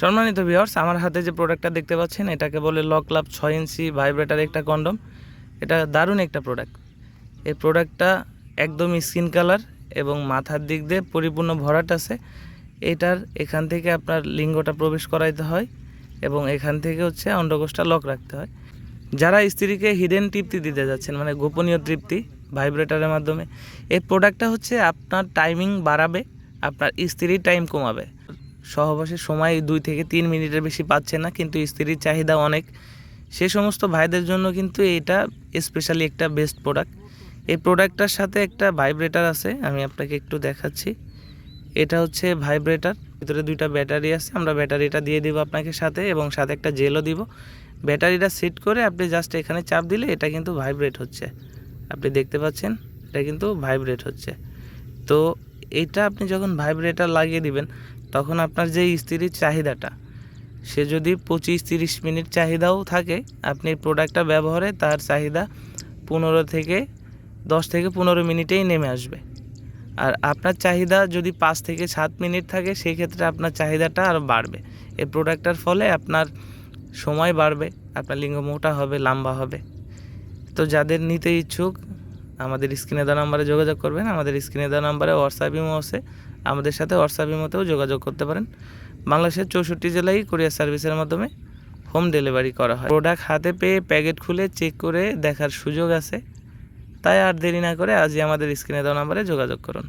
সম্মানিত ভিউয়ার্স, আমার হাতে যে প্রোডাক্টটা দেখতে পাচ্ছেন, এটাকে বলে লক লাভ ছয় ইঞ্চি ভাইব্রেটার একটা কন্ডম। এটা দারুণ একটা প্রোডাক্ট। এই প্রোডাক্টটা একদম স্কিন কালার এবং মাথার দিক দিয়ে পরিপূর্ণ ভরাট আছে। এটার এখান থেকে আপনার লিঙ্গটা প্রবেশ করাইতে হয় এবং এখান থেকে হচ্ছে অন্ডকোষটা লক রাখতে হয়। যারা স্ত্রীকে হিডেন তৃপ্তি দিতে যাচ্ছেন মানে গোপনীয় তৃপ্তি ভাইব্রেটারের মাধ্যমে, এই প্রোডাক্টটা হচ্ছে আপনার টাইমিং বাড়াবে, আপনার স্ত্রীর টাইম কমাবে। সহবাসের সময় দুই থেকে তিন মিনিটের বেশি পাচ্ছে না, কিন্তু স্ত্রীর চাহিদা অনেক। সে সমস্ত ভাইদের জন্য কিন্তু এটা স্পেশালি একটা বেস্ট প্রোডাক্ট এই প্রোডাক্টটার সাথে একটা ভাইব্রেটার আছে, আমি আপনাকে একটু দেখাচ্ছি। এটা হচ্ছে ভাইব্রেটার ভিতরে দুইটা ব্যাটারি আছে, আমরা ব্যাটারিটা দিয়ে দিব আপনাকে সাথে এবং সাথে একটা জেলও দিব। ব্যাটারিটা সেট করে আপনি জাস্ট এখানে চাপ দিলে এটা কিন্তু ভাইব্রেট হচ্ছে। আপনি দেখতে পাচ্ছেন, এটা কিন্তু ভাইব্রেট হচ্ছে। তো এটা আপনি যখন ভাইব্রেটার লাগিয়ে দিবেন তখন আপনার যে স্ত্রীর চাহিদাটা, সে যদি পঁচিশ তিরিশ মিনিট চাহিদাও থাকে, আপনি প্রোডাক্টটা ব্যবহারে তার চাহিদা পনেরো থেকে দশ থেকে পনেরো মিনিটেই নেমে আসবে। আর আপনার চাহিদা যদি পাঁচ থেকে সাত মিনিট থাকে, সেই ক্ষেত্রে আপনার চাহিদাটা আরও বাড়বে। এই প্রোডাক্টটার ফলে আপনার সময় বাড়বে, আপনার লিঙ্গ মোটা হবে, লম্বা হবে। তো যাদের নিতে ইচ্ছুক, আমাদের স্ক্রিনে দেওয়া নাম্বারে যোগাযোগ করবেন, আমাদের স্ক্রিনে দেওয়া নাম্বারে হোয়াটসঅ্যাপ ইমো আছে আমাদের সাথে হোয়াটসঅ্যাপের মতেও যোগাযোগ করতে পারেন। বাংলাদেশের চৌষট্টি জেলায় কুরিয়ার সার্ভিসের মাধ্যমে হোম ডেলিভারি করা হয়। প্রোডাক্ট হাতে পেয়ে প্যাকেট খুলে চেক করে দেখার সুযোগ আছে। তাই আর দেরি না করে আজই আমাদের স্ক্রিনে দেওয়া নাম্বারে যোগাযোগ করুন।